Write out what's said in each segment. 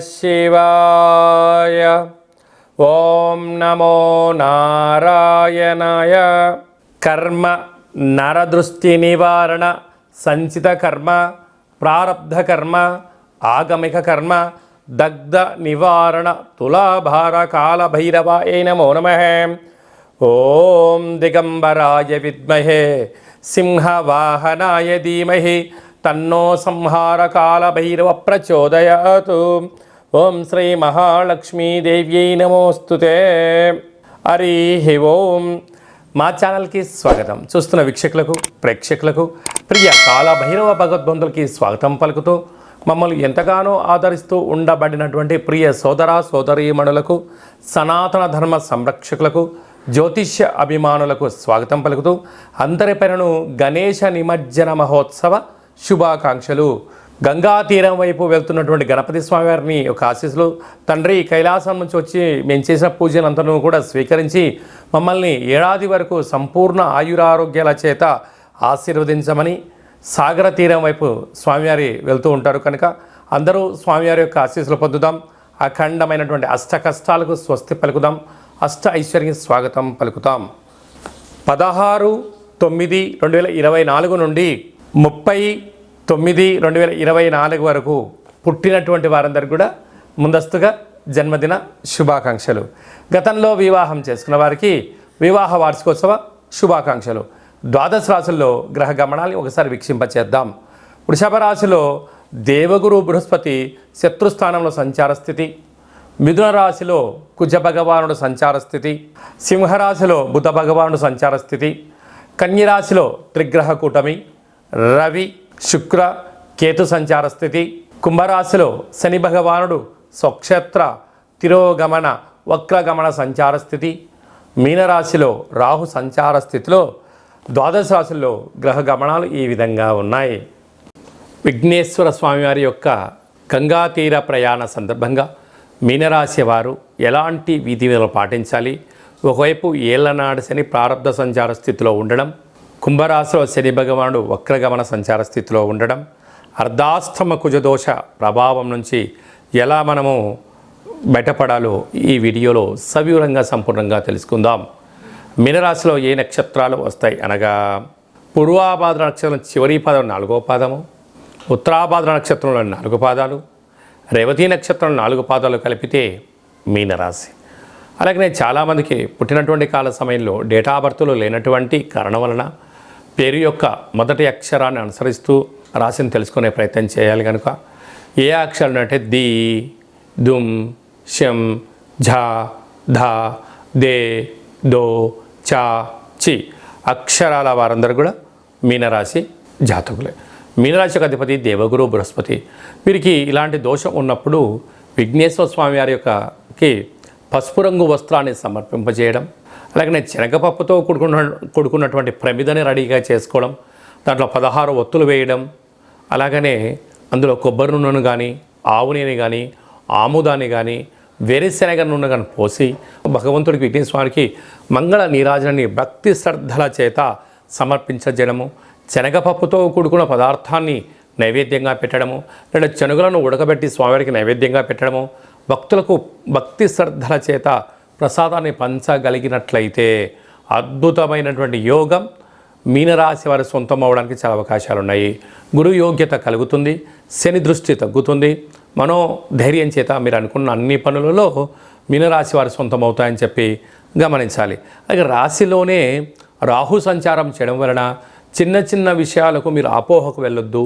శివాయ ఓం నమో నారాయణాయ కర్మ నరదృష్టి నివారణ సంచిత కర్మ ప్రారబ్ధ కర్మ ఆగమిక కర్మ దగ్ధ నివారణ తులాభార కాల భైరవాయ నమో నమ ఓం దిగంబరాయ విద్మహే సింహవాహనాయ ధీమహి తన్నో సంహారకాల భైరవ ప్రచోదయాతు ఓం శ్రీ మహాలక్ష్మీదేవ్యై నమోస్తుతే. హరి ఓం. మా ఛానల్కి స్వాగతం. చూస్తున్న వీక్షకులకు ప్రేక్షకులకు ప్రియ కాల భైరవ భగవద్బంధులకి స్వాగతం పలుకుతూ మమ్మల్ని ఎంతగానో ఆదరిస్తూ ఉండబడినటువంటి ప్రియ సోదర సోదరీమణులకు సనాతన ధర్మ సంరక్షకులకు జ్యోతిష్య అభిమానులకు స్వాగతం పలుకుతూ అంతరిపెరను గణేష నిమజ్జన మహోత్సవ శుభాకాంక్షలు. గంగా తీరం వైపు వెళ్తున్నటువంటి గణపతి స్వామివారిని ఒక ఆశీస్సులు తండ్రి కైలాసం నుంచి వచ్చి మేము చేసిన పూజలంతను కూడా స్వీకరించి మమ్మల్ని ఏడాది వరకు సంపూర్ణ ఆయురారోగ్యాల చేత ఆశీర్వదించమని సాగర తీరం వైపు స్వామివారి వెళ్తూ ఉంటారు కనుక అందరూ స్వామివారి యొక్క ఆశీస్సులు పొందుదాం. అఖండమైనటువంటి అష్ట కష్టాలకు స్వస్తి పలుకుదాం. అష్ట ఐశ్వర్య స్వాగతం పలుకుతాం. పదహారు తొమ్మిది రెండు వేల ఇరవై నాలుగు నుండి ముప్పై తొమ్మిది రెండు వేల ఇరవై నాలుగు వరకు పుట్టినటువంటి వారందరికీ కూడా ముందస్తుగా జన్మదిన శుభాకాంక్షలు. గతంలో వివాహం చేసుకున్న వారికి వివాహ వార్షికోత్సవ శుభాకాంక్షలు. ద్వాదశ రాశుల్లో గ్రహ గమనాన్ని ఒకసారి వీక్షింపచేద్దాం. వృషభ రాశిలో దేవగురు బృహస్పతి శత్రుస్థానంలో సంచార స్థితి. మిథున రాశిలో కుజ భగవానుడు సంచార స్థితి. సింహరాశిలో బుధ భగవానుడు సంచార స్థితి. కన్యరాశిలో త్రిగ్రహ కూటమి. రవి శుక్ర కేతు సంచార స్థితి. కుంభరాశిలో శని భగవానుడు స్వక్షేత్ర తిరోగమన వక్రగమన సంచార స్థితి. మీనరాశిలో రాహు సంచార స్థితిలో ద్వాదశ రాశుల్లో గ్రహ గమనాలు ఈ విధంగా ఉన్నాయి. విఘ్నేశ్వర స్వామివారి యొక్క గంగా తీర ప్రయాణ సందర్భంగా మీనరాశి వారు ఎలాంటి విధులు పాటించాలి? ఒకవైపు ఏళ్ళనాడు శని ప్రారంభ సంచార స్థితిలో ఉండడం కుంభరాశిలో శని భగవానుడు వక్రగమన సంచార స్థితిలో ఉండడం అర్ధాష్టమ కుజదోష ప్రభావం నుంచి ఎలా మనము బయటపడాలో ఈ వీడియోలో సవివరంగా సంపూర్ణంగా తెలుసుకుందాం. మీనరాశిలో ఏ నక్షత్రాలు వస్తాయి అనగా పూర్వాభాద్ర నక్షత్రం చివరి పాదం నాలుగో పాదము ఉత్తరాభాద్ర నక్షత్రంలో నాలుగు పాదాలు రేవతి నక్షత్రం నాలుగు పాదాలు కలిపితే మీనరాశి. అలాగనే చాలామందికి పుట్టినటువంటి కాల సమయంలో డేటా బర్త్లు లేనటువంటి కారణం వలన పేరు యొక్క మొదటి అక్షరాన్ని అనుసరిస్తూ రాశిని తెలుసుకునే ప్రయత్నం చేయాలి కనుక. ఏ అక్షరాలు అంటే ది దుమ్ షం ఝ ధ దే దో చా చి అక్షరాల వారందరూ కూడా మీనరాశి జాతకులే. మీనరాశికి అధిపతి దేవగురు బృహస్పతి. వీరికి ఇలాంటి దోషం ఉన్నప్పుడు విఘ్నేశ్వర స్వామి వారి యొక్కకి పసుపు రంగు వస్త్రాన్ని సమర్పింపజేయడం అలాగనే శనగపప్పుతో కూడుకున్న కూడుకున్నటువంటి ప్రమిదని రెడీగా చేసుకోవడం దాంట్లో పదహారు ఒత్తులు వేయడం అలాగనే అందులో కొబ్బరి నూనెను కానీ ఆవు నూనె కానీ ఆముదాన్ని కానీ వేరుశెనగ నూనె కానీ పోసి భగవంతుడికి విఘ్నేశ్వర స్వామికి మంగళ నీరాజనాన్ని భక్తి శ్రద్ధల చేత సమర్పించజడము శనగపప్పుతో కూడుకున్న పదార్థాన్ని నైవేద్యంగా పెట్టడము లేదా శనుగులను ఉడకబెట్టి స్వామివారికి నైవేద్యంగా పెట్టడము భక్తులకు భక్తి శ్రద్ధల చేత ప్రసాదాన్ని పంచగలిగినట్లయితే అద్భుతమైనటువంటి యోగం మీనరాశి వారి సొంతం అవడానికి చాలా అవకాశాలు ఉన్నాయి గురు యోగ్యత కలుగుతుంది శని దృష్టి తగ్గుతుంది. మనో ధైర్యం చేత మీరు అనుకున్న అన్ని పనులలో మీనరాశి వారి సొంతం అవుతాయని చెప్పి గమనించాలి. అలాగే రాశిలోనే రాహు సంచారం చేయడం వలన చిన్న చిన్న విషయాలకు మీరు అపోహకు వెళ్ళొద్దు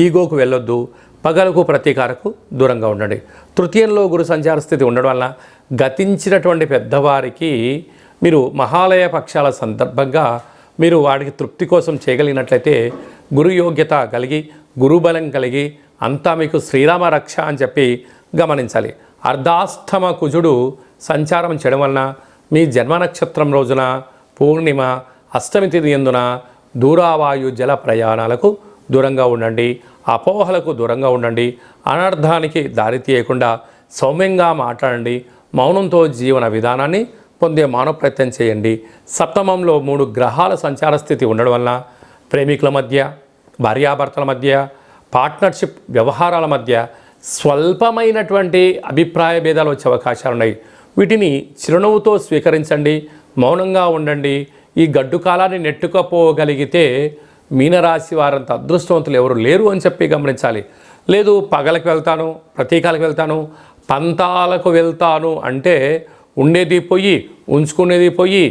ఈగోకు వెళ్ళొద్దు పగలకు ప్రతీకారకు దూరంగా ఉండండి. తృతీయంలో గురు సంచార స్థితి ఉండడం వల్ల గతించినటువంటి పెద్దవారికి మీరు మహాలయ పక్షాల సందర్భంగా మీరు వాడికి తృప్తి కోసం చేయగలిగినట్లయితే గురు యోగ్యత కలిగి గురుబలం కలిగి అంతా మీకు శ్రీరామ రక్ష అని చెప్పి గమనించాలి. అర్ధాష్టమ కుజుడు సంచారం చేయడం వలన మీ జన్మ నక్షత్రం రోజున పూర్ణిమ అష్టమి తిథి ఎందున దూరావాయు జల ప్రయాణాలకు దూరంగా ఉండండి. అపోహలకు దూరంగా ఉండండి. అనర్థానికి దారి తీయకుండా సౌమ్యంగా మాట్లాడండి. మౌనంతో జీవన విధానాన్ని పొందే మానవ ప్రయత్నం చేయండి. సప్తమంలో మూడు గ్రహాల సంచార స్థితి ఉండడం వలన ప్రేమికుల మధ్య భార్యాభర్తల మధ్య పార్ట్నర్షిప్ వ్యవహారాల మధ్య స్వల్పమైనటువంటి అభిప్రాయ భేదాలు వచ్చే అవకాశాలు ఉన్నాయి. వీటిని చిరునవ్వుతో స్వీకరించండి మౌనంగా ఉండండి. ఈ గడ్డు కాలాన్ని నెట్టుకపోగలిగితే మీనరాశి వారంత అదృష్టవంతులు ఎవరు లేరు అని చెప్పి గమనించాలి. లేదు పగలకు వెళ్తాను ప్రతీకాలకు వెళ్తాను పంతాలకు వెళ్తాను అంటే ఉండేది పోయి ఉంచుకునేది పోయి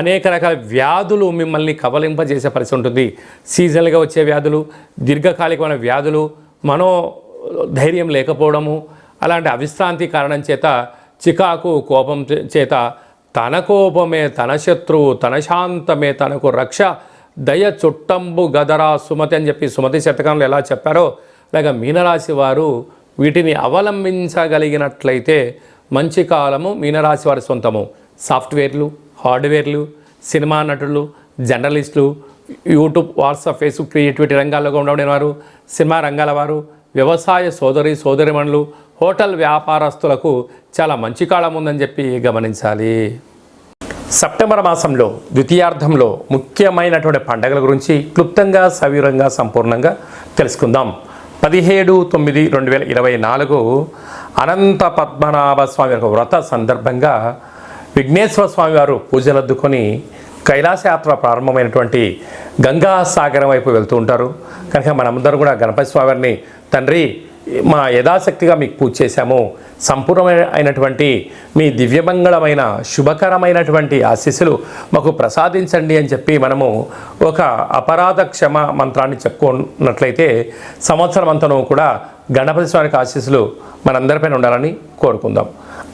అనేక రకాల వ్యాధులు మిమ్మల్ని కవలింపజేసే పరిస్థితి ఉంటుంది. సీజనల్గా వచ్చే వ్యాధులు దీర్ఘకాలికమైన వ్యాధులు మనో ధైర్యం లేకపోవడము అలాంటి అవిశ్రాంతి కారణం చేత చికాకు కోపం చేత తన కోపమే తన శత్రువు తన శాంతమే తనకు రక్ష దయ చుట్టంబు గదరా సుమతి అని చెప్పి సుమతి శతకంలో ఎలా చెప్పారో లేక మీనరాశి వారు వీటిని అవలంబించగలిగినట్లయితే మంచి కాలము మీనరాశి వారి సొంతము. సాఫ్ట్వేర్లు హార్డ్వేర్లు సినిమా నటులు జర్నలిస్టులు యూట్యూబ్ వాట్సాప్ ఫేస్బుక్ క్రియేటివిటీ రంగాల్లో ఉండబడిన వారు సినిమా రంగాల వారు వ్యవసాయ సోదరి సోదరిమణులు హోటల్ వ్యాపారస్తులకు చాలా మంచి కాలం ఉందని చెప్పి గమనించాలి. సెప్టెంబర్ మాసంలో ద్వితీయార్థంలో ముఖ్యమైనటువంటి పండగల గురించి క్లుప్తంగా సవివరంగా సంపూర్ణంగా తెలుసుకుందాం. పదిహేడు తొమ్మిది రెండు వేల ఇరవై నాలుగు అనంత పద్మనాభ స్వామి యొక్క వ్రత సందర్భంగా విఘ్నేశ్వర స్వామి వారు పూజలద్దుకొని కైలాసయాత్ర ప్రారంభమైనటువంటి గంగా సాగరం వైపు వెళ్తూ ఉంటారు. కనుక మనమందరం కూడా గణపతి స్వామిని తండ్రి మా యథాశక్తిగా మీకు పూజ చేశాము. సంపూర్ణమైన అయినటువంటి మీ దివ్యమంగళమైన శుభకరమైనటువంటి ఆశీస్సులు మాకు ప్రసాదించండి అని చెప్పి మనము ఒక అపరాధ క్షమ మంత్రాన్ని చెప్పుకున్నట్లయితే సంవత్సరం అంతను కూడా గణపతి స్వామికి ఆశీస్సులు మనందరిపైన ఉండాలని కోరుకుందాం.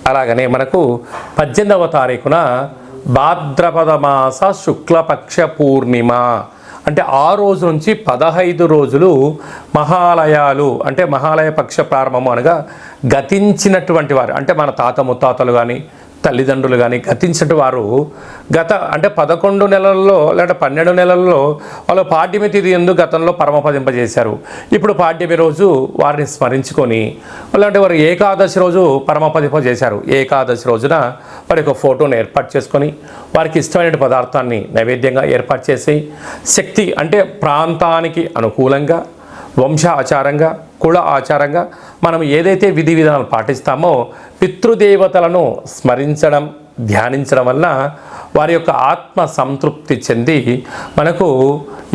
అలాగనే మనకు పద్దెనిమిదవ తారీఖున భాద్రపద మాస శుక్లపక్ష పూర్ణిమ. అంటే ఆ రోజు నుంచి పదహైదు రోజులు మహాలయాలు అంటే మహాలయ పక్ష ప్రారంభము అనగా గతించినటువంటి వారు అంటే మన తాత ముత్తాతలు కానీ తల్లిదండ్రులు కానీ గతించిన వారు గత అంటే పదకొండు నెలల్లో లేదా పన్నెండు నెలల్లో వాళ్ళు పాడ్యమి తిథి ఎందు గతంలో పరమపదింపజేశారు. ఇప్పుడు పాడ్యమి రోజు వారిని స్మరించుకొని అలాంటి వారు ఏకాదశి రోజు పరమపదింపజేశారు. ఏకాదశి రోజున వారి యొక్క ఫోటోను ఏర్పాటు చేసుకొని వారికి ఇష్టమైన పదార్థాన్ని నైవేద్యంగా ఏర్పాటు చేసి శక్తి అంటే ప్రాంతానికి అనుకూలంగా వంశ ఆచారంగా కుల ఆచారంగా మనం ఏదైతే విధి విధానాలు పాటిస్తామో పితృదేవతలను స్మరించడం ధ్యానించడం వల్ల వారి యొక్క ఆత్మ సంతృప్తి చెంది మనకు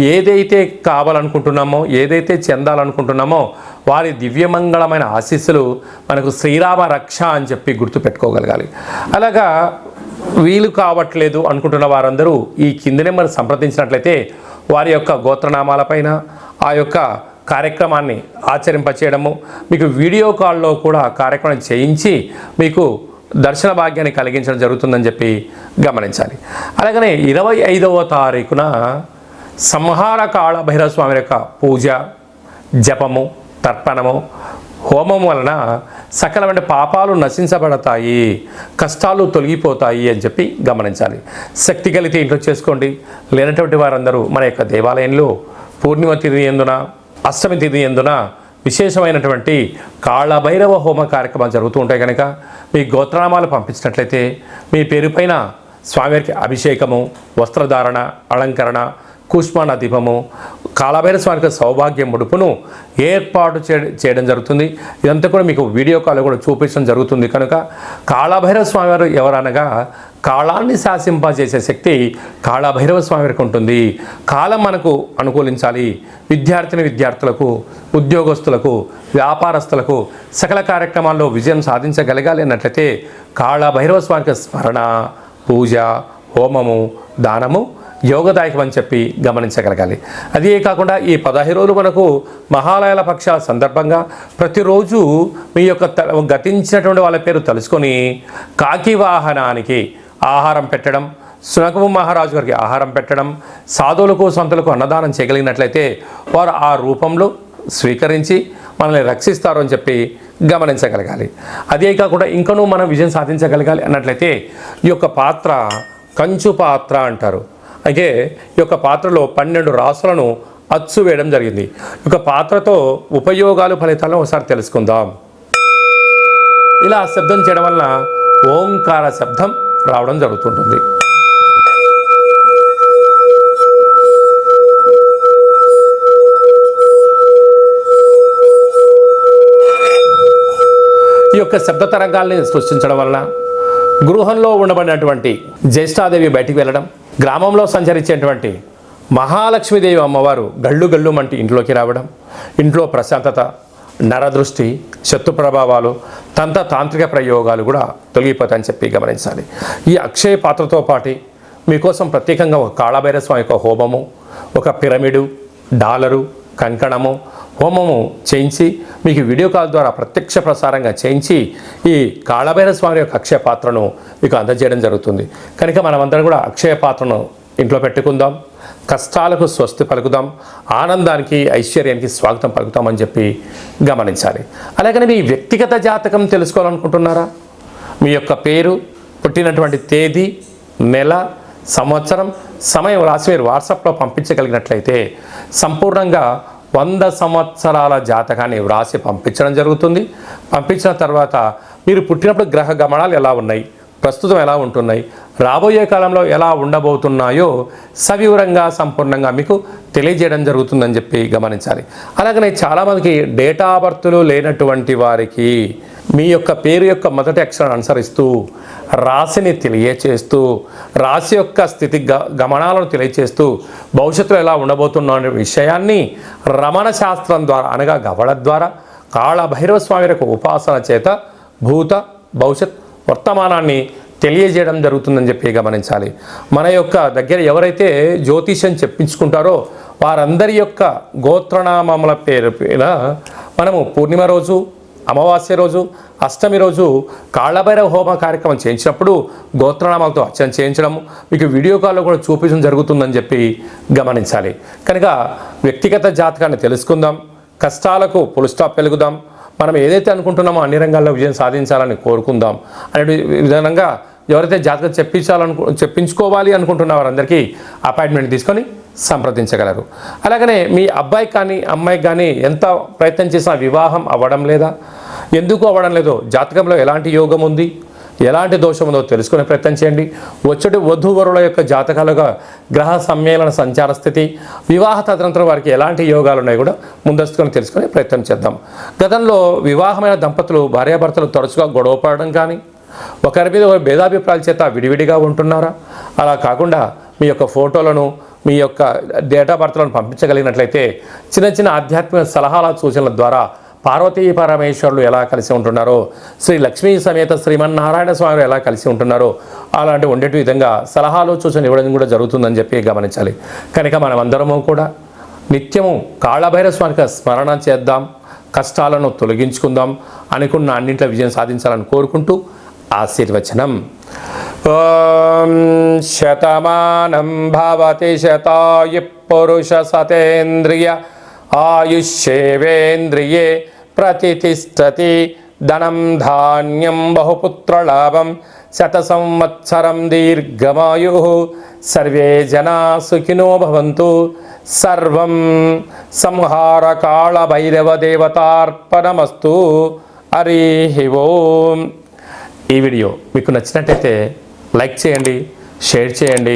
ఏదైతే కావాలనుకుంటున్నామో ఏదైతే చెందాలనుకుంటున్నామో వారి దివ్యమంగళమైన ఆశీస్సులు మనకు శ్రీరామ రక్ష అని చెప్పి గుర్తుపెట్టుకోగలగాలి అలాగా వీలు కావట్లేదు అనుకుంటున్న వారందరూ ఈ కింది నెంబర్ సంప్రదించినట్లయితే వారి యొక్క గోత్రనామాలపైన ఆ యొక్క కార్యక్రమాన్ని ఆచరింపచేయడము మీకు వీడియో కాల్లో కూడా కార్యక్రమం చేయించి మీకు దర్శన భాగ్యాన్ని కలిగించడం జరుగుతుందని చెప్పి గమనించాలి. అలాగనే ఇరవై ఐదవ తారీఖున సంహార కాళ భైరవ స్వామి యొక్క పూజ జపము తర్పణము హోమం వలన సకలమైన పాపాలు నశించబడతాయి కష్టాలు తొలగిపోతాయి అని చెప్పి గమనించాలి. శక్తి కలిగితే ఇంట్లో చేసుకోండి. లేనటువంటి వారందరూ మన యొక్క దేవాలయంలో పూర్ణిమ తిథి ఎందున అష్టమి తిథి ఎందున విశేషమైనటువంటి కాళభైరవ హోమ కార్యక్రమాలు జరుగుతూ ఉంటాయి కనుక మీ గోత్రనామాలు పంపించినట్లయితే మీ పేరుపైన స్వామివారికి అభిషేకము వస్త్రధారణ అలంకరణ కూష్మాండ దీపము కాలభైర స్వామికి సౌభాగ్యం ముడుపును ఏర్పాటు చే- చేయడం జరుగుతుంది. ఇదంతా కూడా మీకు వీడియో కాల్ కూడా చూపించడం జరుగుతుంది. కనుక కాళభైరవ స్వామివారు ఎవరనగా కాళాన్ని శాసింపజేసే శక్తి కాళభైరవ స్వామి వారికి ఉంటుంది. కాలం మనకు అనుకూలించాలి. విద్యార్థిని విద్యార్థులకు ఉద్యోగస్తులకు వ్యాపారస్తులకు సకల కార్యక్రమాల్లో విజయం సాధించగలగాలి అన్నట్లయితే కాళభైరవ స్వామికి స్మరణ పూజ హోమము దానము యోగదాయకం అని చెప్పి గమనించగలగాలి. అదే కాకుండా ఈ పదహైదు రోజులు మనకు మహాలయాల పక్షాల సందర్భంగా ప్రతిరోజు మీ యొక్క త- గతించినటువంటి వాళ్ళ పేరు తలుచుకొని కాకి వాహనానికి ఆహారం పెట్టడం సునకము మహారాజు గారికి ఆహారం పెట్టడం సాధువులకు సంతులకు అన్నదానం చేయగలిగినట్లయితే వారు ఆ రూపంలో స్వీకరించి మనల్ని రక్షిస్తారు అని చెప్పి గమనించగలగాలి. అదే కాకుండా ఇంకనూ మనం విజయం సాధించగలగాలి అన్నట్లయితే ఈ యొక్క పాత్ర కంచు పాత్ర అంటారు. అయితే ఈ యొక్క పాత్రలో పన్నెండు రాసులను అచ్చు వేయడం జరిగింది. ఈ యొక్క పాత్రతో ఉపయోగాలు ఫలితాలను ఒకసారి తెలుసుకుందాం. ఇలా శబ్దం చేయడం వలన ఓంకార శబ్దం రావడం జరుగుతుంటుంది. ఈ యొక్క శబ్ద తరంగాల్ని సృష్టించడం వలన గృహంలో ఉండబడినటువంటి జ్యేష్ఠాదేవి బయటికి వెళ్ళడం గ్రామంలో సంచరించేటువంటి మహాలక్ష్మీదేవి అమ్మవారు గళ్ళు గళ్ళు మంటి ఇంట్లోకి రావడం ఇంట్లో ప్రశాంతత నరదృష్టి శత్రు ప్రభావాలు తంత్ర తాంత్రిక ప్రయోగాలు కూడా తొలగిపోతాయని చెప్పి గమనించాలి. ఈ అక్షయ పాత్రతో పాటు మీకోసం ప్రత్యేకంగా ఒక కాళభైరస్వామి యొక్క హోమము ఒక పిరమిడు డాలరు కంకణము హోమము చేయించి మీకు వీడియో కాల్ ద్వారా ప్రత్యక్ష ప్రసారంగా చేయించి ఈ కాళభైర స్వామి యొక్క అక్షయ పాత్రను మీకు అందజేయడం జరుగుతుంది. కనుక మనమందరం కూడా అక్షయ పాత్రను ఇంట్లో పెట్టుకుందాం. కష్టాలకు స్వస్తి పలుకుదాం ఆనందానికి ఐశ్వర్యానికి స్వాగతం పలుకుతామని చెప్పి గమనించాలి. అలాగని మీ వ్యక్తిగత జాతకం తెలుసుకోవాలనుకుంటున్నారా? మీ యొక్క పేరు పుట్టినటువంటి తేదీ నెల సంవత్సరం సమయం రాసి మీరు వాట్సాప్లో పంపించగలిగినట్లయితే సంపూర్ణంగా వంద సంవత్సరాల జాతకాన్ని వ్రాసి పంపించడం జరుగుతుంది. పంపించిన తర్వాత మీరు పుట్టినప్పుడు గ్రహ గమనాలు ఎలా ఉన్నాయి? ప్రస్తుతం ఎలా ఉంటున్నాయి? రాబోయే కాలంలో ఎలా ఉండబోతున్నాయో సవివరంగా సంపూర్ణంగా మీకు తెలియజేయడం జరుగుతుందని చెప్పి గమనించాలి. అలాగనే చాలామందికి డేటా బర్త్లు లేనటువంటి వారికి మీ యొక్క పేరు యొక్క మొదటి అక్షరాన్ని అనుసరిస్తూ రాశిని తెలియచేస్తూ రాశి యొక్క స్థితి గ- గమనాలను తెలియచేస్తూ భవిష్యత్తులో ఎలా ఉండబోతున్నా అనే విషయాన్ని రమణ శాస్త్రం ద్వారా అనగా గవళ ద్వారా కాళ భైరవ స్వామి యొక్క ఉపాసన చేత భూత భవిష్యత్ వర్తమానాన్ని తెలియజేయడం జరుగుతుందని చెప్పి గమనించాలి. మన యొక్క దగ్గర ఎవరైతే జ్యోతిష్యం చెప్పించుకుంటారో వారందరి యొక్క గోత్రనామముల పేరు మీద మనము పూర్ణిమ రోజు అమావాస్య రోజు అష్టమి రోజు కాళ్ళభైరవ హోమ కార్యక్రమం చేయించినప్పుడు గోత్రనామాలతో అర్చన చేయించడం మీకు వీడియో కాల్లో కూడా చూపించడం జరుగుతుందని చెప్పి గమనించాలి. కనుక వ్యక్తిగత జాతకాన్ని తెలుసుకుందాం కష్టాలకు పులుస్టాప్ పెలుగుదాం మనం ఏదైతే అనుకుంటున్నామో అన్ని రంగాల్లో విజయం సాధించాలని కోరుకుందాం అనే విధంగా ఎవరైతే జాతక చెప్పించాలనుకు చెప్పించుకోవాలి అనుకుంటున్న వారందరికీ అపాయింట్మెంట్ తీసుకొని సంప్రదించగలరు. అలాగనే మీ అబ్బాయి కానీ అమ్మాయికి కానీ ఎంత ప్రయత్నం చేసినా వివాహం అవ్వడం లేదా? ఎందుకు అవ్వడం లేదో? జాతకంలో ఎలాంటి యోగం ఉంది? ఎలాంటి దోషముందో ఉందో తెలుసుకునే ప్రయత్నం చేయండి. వచ్చటి వధూవరుల యొక్క జాతకాలుగా గ్రహ సమ్మేళన సంచార స్థితి వివాహ తదనంతరం వారికి ఎలాంటి యోగాలు ఉన్నాయో కూడా ముందస్తుకొని తెలుసుకునే ప్రయత్నం చేద్దాం. గతంలో వివాహమైన దంపతులు భార్యాభర్తలు తరచుగా గొడవ పడడం కానీ ఒకరి మీద ఒక భేదాభిప్రాయాల చేత విడివిడిగా ఉంటున్నారా? అలా కాకుండా మీ యొక్క ఫోటోలను మీ యొక్క డేటా బర్త్లను పంపించగలిగినట్లయితే చిన్న చిన్న ఆధ్యాత్మిక సలహాల సూచనల ద్వారా పార్వతీ పరమేశ్వరులు ఎలా కలిసి ఉంటున్నారో శ్రీ లక్ష్మీ సమేత శ్రీమన్నారాయణ స్వామి ఎలా కలిసి ఉంటున్నారో అలాంటి ఉండేటి విధంగా సలహాలు సూచనలు ఇవ్వడం కూడా జరుగుతుందని చెప్పి గమనించాలి. కనుక మనం అందరము కూడా నిత్యము కాళభైరవ స్వామికి స్మరణ చేద్దాం కష్టాలను తొలగించుకుందాం అనుకున్న అన్నింటిలో విజయం సాధించాలని కోరుకుంటూ ఆశీర్వచనం. ఓం శతమానం భవతి శతాయు పురుష సతేంద్రియ ఆయుష్యేవేంద్రియే ప్రతిష్టతి ధనం ధాన్యం బహుపుత్రలాభం శత సంవత్సరం దీర్ఘమాయు. సర్వే జనా సుఖినో భవంతు. సర్వం సంహార కాళ భైరవ దేవతార్పణమస్తు హరి ఓం. ఈ వీడియో మీకు నచ్చినట్టయితే లైక్ చేయండి షేర్ చేయండి.